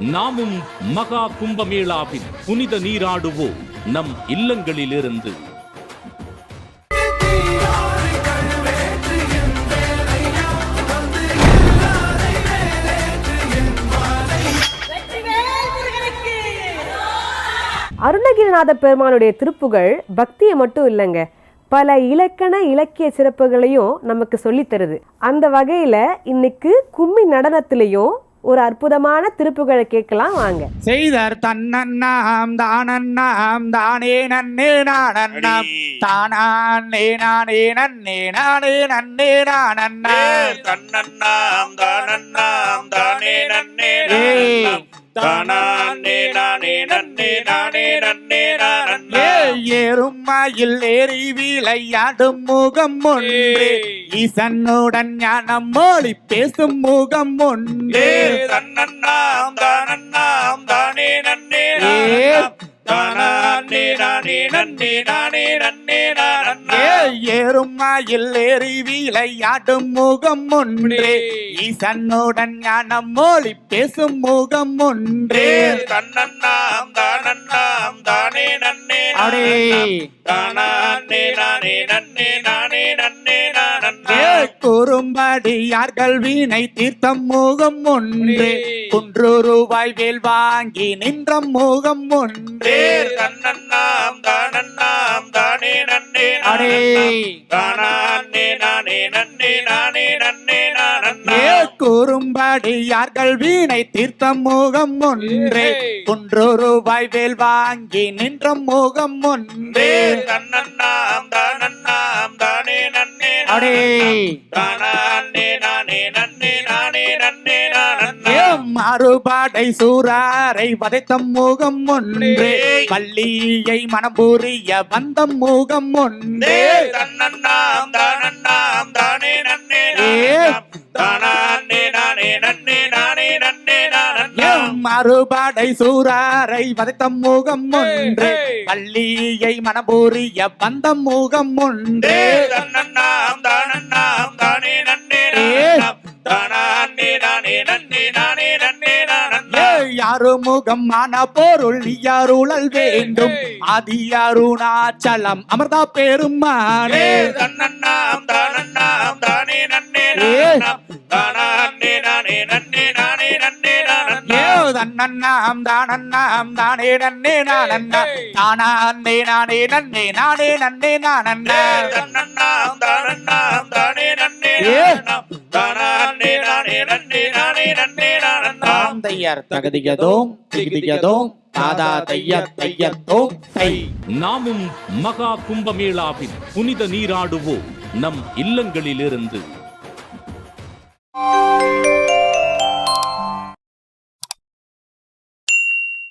நாமும் மகா கும்பமேளாவில் புனித நீராடுவோம் நம் இல்லங்களிலிருந்து. அருணகிரிநாத பெருமானுடைய திருப்புகள் பக்தியை மட்டும் இல்லைங்க. பல இலக்கண இலக்கிய சிறப்புகளையும் நமக்கு சொல்லித்தருது அந்த வகையில இன்னைக்கு கும்மி நடனத்திலையும் ஒரு அற்புதமான திருப்புகளை கேட்கலாம் வாங்க. செய்தர் தன்னன்னாம் தானன்னாம் தானே நன்னே நானன்னாம். தானே நானே நன்னே நானே நன்னே நானன்னா தன்னன்னாம் தானன்னாம் தானே நன்னே. நானன்னாம். தானே நானே நன்னே நானே நன்னே. ஏறும் மயில் ஏறி விளையாடும் முகம் ஒன்று. ஈசனுடன் ஞானம் மொழி பேசும் முகம் ஒன்று. தன்னன்னாம் தானன்னாம் தானே நன்னே. தானே நானே நன்னே நானே நன்னே நானன்னா ஏ ஏறும் மயில் ஏறி விளையாடும் முகம் ஒன்று. ஈசனுடன் ஞானம் மொழி பேசும் முகம் ஒன்று. தன்னன்னாம் தானன்னாம் தானே நன்னே அடே. தானே நானே நன்னே நானே நன்னே ஏ குறும்படியார்கள் வீணை தீர்த்தம் முகம் ஒன்று. குன்று ரூபாய் வேல் வாங்கி நின்ற முகம் ஒன்று. தன்னன்னாம் தானன்னாம் தானே அடே தானே நானே நன்னே நானே நன்னே ஏ குறும்படியார்கள் வீணை தீர்த்தம் முகம் ஒன்று. குன்று ரூபாய் வேல் வாங்கி நின்ற முகம் ஒன்று. தானன்னாம் தானே நன்னே அடே. மறுபாடை சூராரை வதைத்த முகம் ஒன்று. பள்ளியை மனபுரிய வந்த முகம் ஒன்று. தன்னன்னாம் தானன்னாம் தானே நன்னே. தானே நானே நன்னே நானே நன்னே மறுபாடை சூராரை வதைத்த முகம் ஒன்று. பள்ளியை மனபுரிய வந்த முகம் ஒன்று. தன்னன்னாம் தானன்னாம் தானே நன்னே. தானே நன்னே ஏ யாரு முகம் ஆன பொருள் யாருளல் வேண்டும் ஆதி அருணாச்சலம் அமர்தா பெருமானே. தன்னன்னாம் தானன்னாம் தானே நன்னே. தானே நானே நன்னே நானே நன்னே நானன்னா ஏ தன்னன்னாம் தானன்னாம் தானே நன்னே நானன்னா தானே நானே நன்னே நானே நன்னே நானன்னா தன்னன்னாம் தானன்னாம் தாம் தையர் தகதிகதோம் திகதிகதோம் தாதா தையர் தையத்தோம் தை. நாமும் மகா கும்பமேளாவில் புனித நீராடுவோம் நம் இல்லங்களிலிருந்து.